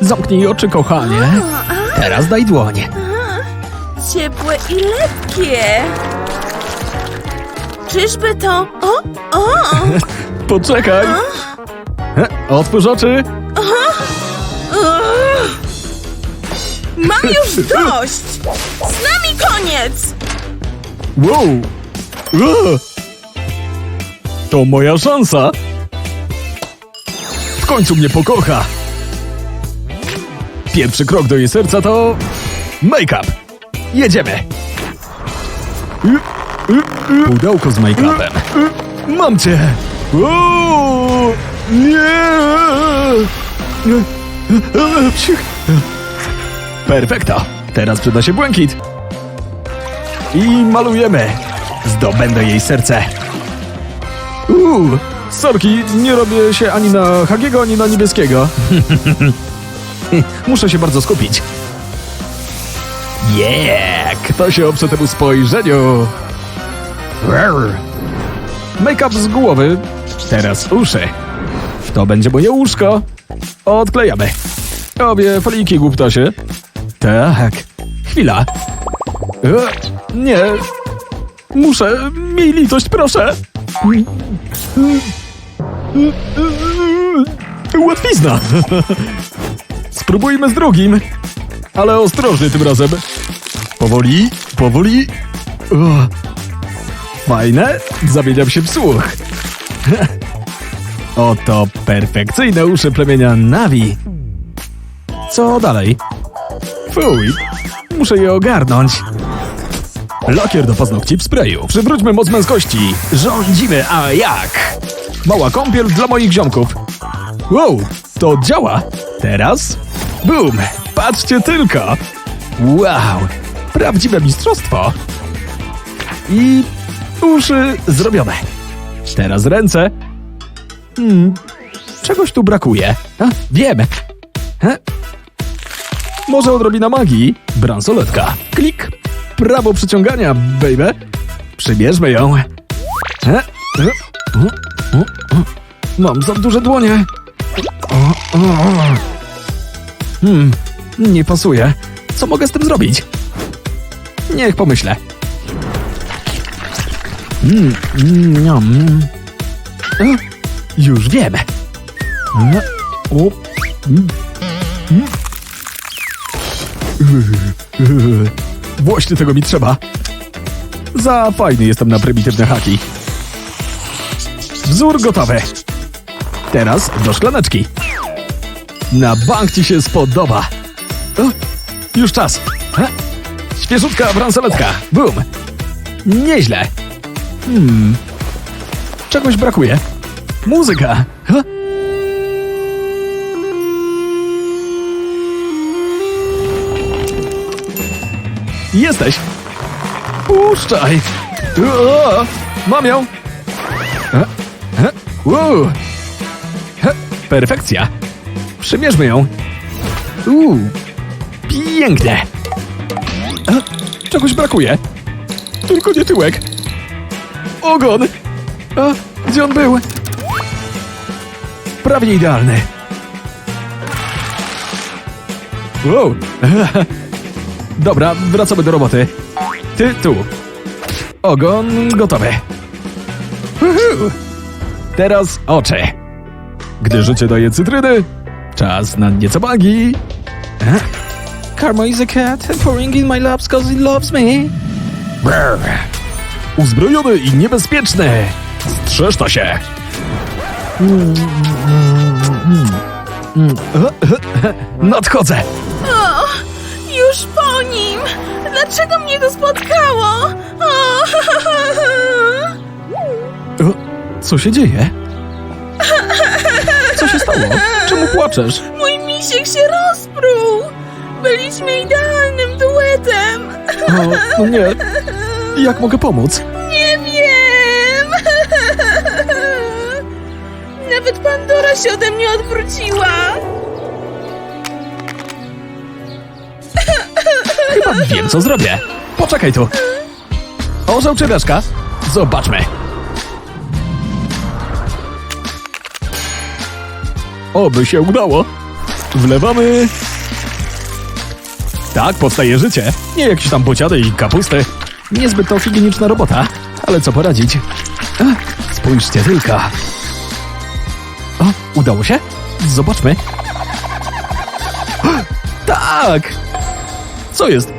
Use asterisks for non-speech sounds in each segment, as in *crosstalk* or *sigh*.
Zamknij oczy, kochanie. Teraz daj dłoń. Ciepłe i lekkie. Czyżby to... O, o! *laughs* Poczekaj. E, Otwórz oczy. Mam już *laughs* dość! Z nami koniec! Wow. Ua. To moja szansa. W końcu mnie pokocha. Pierwszy krok do jej serca to make-up. Jedziemy. Pudełko z make-upem. Mam cię. Nie. Perfekto. Teraz przyda się błękit. I malujemy. Zdobędę jej serce. Uuu, sorki, nie robię się ani na Hagiego, ani na niebieskiego. *laughs* *laughs* Muszę się bardzo skupić. Yeah, kto się oprze temu spojrzeniu? Make-up z głowy, teraz uszy. To będzie moje łóżko. Odklejamy. Obie foliki, głuptasie. Tak, chwila. E, nie. Muszę. Miej litość, proszę. Łatwizna. *laughs* Spróbujmy z drugim. Ale ostrożnie tym razem. Powoli, powoli. Fajne. Zamieniam się w słuch. *laughs* Oto perfekcyjne uszy plemienia Navi. Co dalej? Fuj, muszę je ogarnąć. Lakier do paznokci w sprayu. Przywróćmy moc męskości. Rządzimy, a jak? Mała kąpiel dla moich ziomków. Wow, to działa. Teraz? Boom! Patrzcie tylko! Wow! Prawdziwe mistrzostwo! I uszy zrobione. Teraz ręce. Hmm, czegoś tu brakuje. A, wiem. He? Może odrobina magii? Bransoletka. Klik. Prawo przyciągania, baby. Przybierzmy ją. Mam za duże dłonie. O, o, o. Hmm, nie pasuje. Co mogę z tym zrobić? Niech pomyślę. Mm, mm, już wiem. E, o, mm, mm. *laughs* Właśnie tego mi trzeba. Za fajny jestem na prymitywne haki. Wzór gotowy. Teraz do szklaneczki. Na bank ci się spodoba. O, już czas. Ha? Świeżutka bransoletka. Boom. Nieźle. Hmm. Czegoś brakuje. Muzyka. Ha? Jesteś! Puszczaj! O, mam ją! Wow. He, Perfekcja! Przymierzmy ją! Uuu, piękne! E, Czegoś brakuje! Tylko nie tyłek! Ogon! A, gdzie on był? Prawie idealny! Wow! *laughs* Dobra, wracamy do roboty. Ty tu. Ogon gotowy. Uhu. Teraz oczy. Gdy życie daje cytryny, czas na nieco magii. E? Karma is a cat pouring in my laps cause it loves me. Brr. Uzbrojony i niebezpieczny. Strzeż to się. Nadchodzę. O, już po nim! Dlaczego mnie to spotkało? O, Co się dzieje? *laughs* Się stało? Czemu płaczesz? mój misiek się rozpruł! Byliśmy idealnym duetem! O, no nie. Jak mogę pomóc? Nie wiem! Nawet Pandora się ode mnie odwróciła! Chyba wiem, co zrobię. Poczekaj tu. Orzeł czy reszka? Zobaczmy. Oby się udało. Wlewamy. Tak, powstaje życie. Nie jakieś tam bociady i kapusty. Niezbyt to higieniczna robota, ale co poradzić? Spójrzcie tylko. O, udało się? Zobaczmy. *gasps* Tak! Co jest?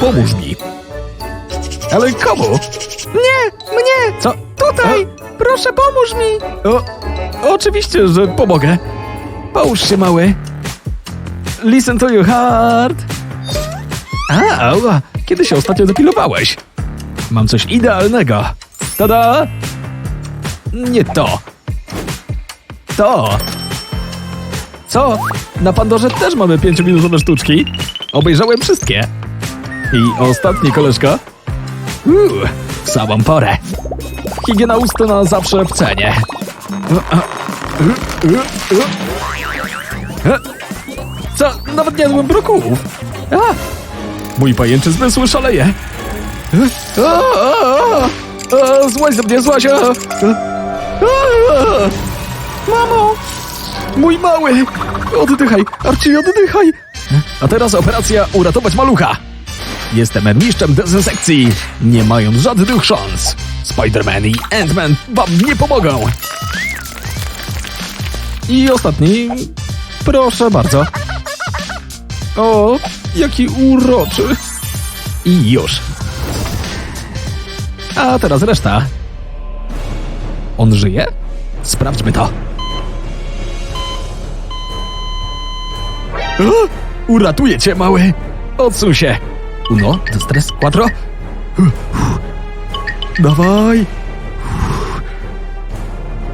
Pomóż mi. Ale komu? Nie, mnie! Co? Tutaj! Proszę, pomóż mi! O, oczywiście, że pomogę. Połóż się, mały. Listen to your heart. A, ała, kiedy się ostatnio depilowałeś? Mam coś idealnego. Tada! Nie to. To. Co? Na Pandorze też mamy 5-minutowe sztuczki. Obejrzałem wszystkie. I ostatni, koleżka. Uuu, w samą porę. Higiena ust na zawsze w cenie. Co? Nawet nie jadłem brokułów. Mój pajęczy zmysł szaleje. A, a, Złaź ze mnie, złaź! Mamo! Mój mały! Oddychaj, Archie, oddychaj! A teraz operacja uratować malucha. Jestem mistrzem dezynsekcji, nie mając żadnych szans. Spider-Man i Ant-Man wam nie pomogą. I ostatni, proszę bardzo. O, jaki uroczy. I już. A teraz reszta. On żyje? Sprawdźmy to. O, uratuję cię, mały. Odsuń się. Uno, dos, tres, cuatro. Dawaj.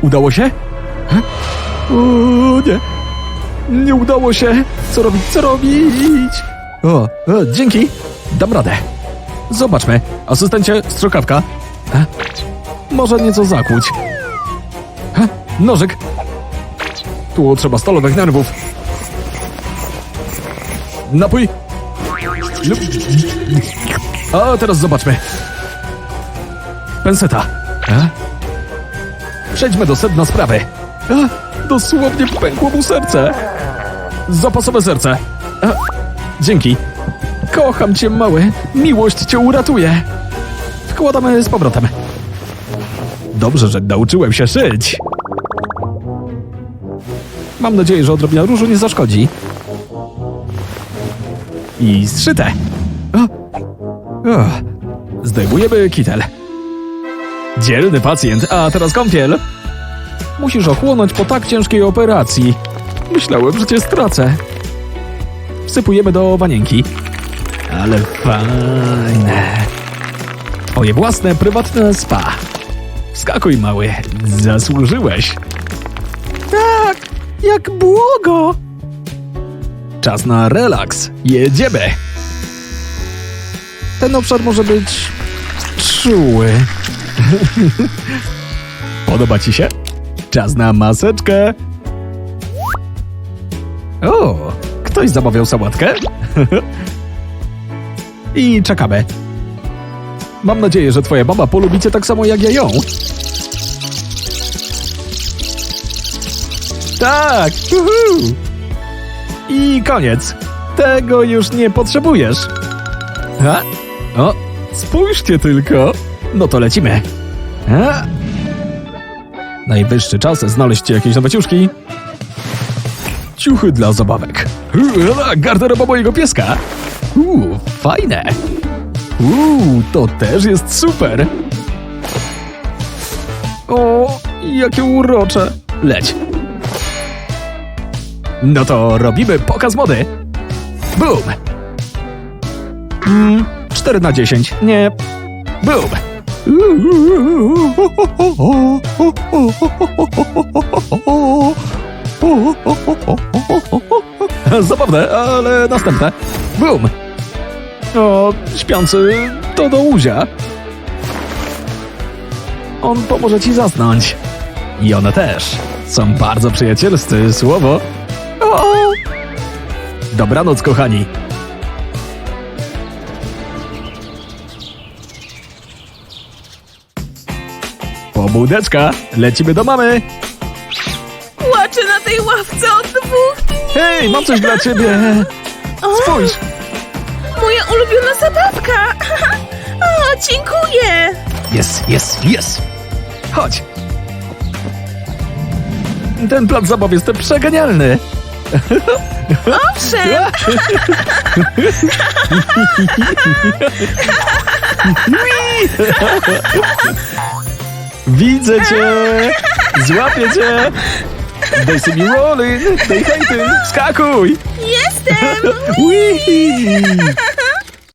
Udało się? O, nie. Nie udało się. Co robić, co robić? O, o dzięki. Dam radę. Zobaczmy. Asystencie, strzokawka. E? Może nieco zakłuć. E? Nożyk. Tu trzeba stalowych nerwów. Napój. A teraz zobaczmy. Penseta. E? Przejdźmy do sedna sprawy. E? Dosłownie pękło mu serce. Zapasowe serce. E? Dzięki. Kocham cię, mały. Miłość cię uratuje. Wkładamy z powrotem. Dobrze, że nauczyłem się szyć. Mam nadzieję, że odrobina różu nie zaszkodzi. I zszyte. O. O. Zdejmujemy kitel. Dzielny pacjent, a teraz kąpiel. Musisz ochłonąć po tak ciężkiej operacji. Myślałem, że cię stracę. Wsypujemy do wanienki. Ale fajne. Twoje własne, prywatne spa. Wskakuj, mały. Zasłużyłeś. Tak, jak błogo! Czas na relaks. Jedziemy. Ten obszar może być czuły. *laughs* Podoba ci się? Czas na maseczkę. O, ktoś zamawiał sałatkę? I czekamy. Mam nadzieję, że twoja mama polubi cię tak samo jak ja ją. Tak! Uhu. I koniec. Tego już nie potrzebujesz. Ha? O, spójrzcie tylko. No to lecimy. Ha? Najwyższy czas znaleźć jakieś nowe ciuszki. Ciuchy dla zabawek. Garderoba mojego pieska. Uuu, fajne. Uuu, to też jest super. O, jakie urocze. Leć. No to robimy pokaz mody. Boom. Mm, 4 na 10. Nie. Boom. *laughs* Zabawne, ale następne. Boom. O, śpiący to do łuzia. On pomoże ci zasnąć. I one też. Są bardzo przyjacielscy, słowo. O, o. Dobranoc, kochani. Pobudeczka, lecimy do mamy. Płaczę na tej ławce od dwóch dni. Hej, mam coś dla ciebie! Spójrz! Moja ulubiona zabawka! *laughs* O, dziękuję! Jest, jest, jest! Chodź! Ten plac zabaw jest przegenialny! Owszem! *laughs* *laughs* Widzę cię! Złapię cię! Daj sobie rolling! Daj hejty! Skakuj! Jestem! Whee!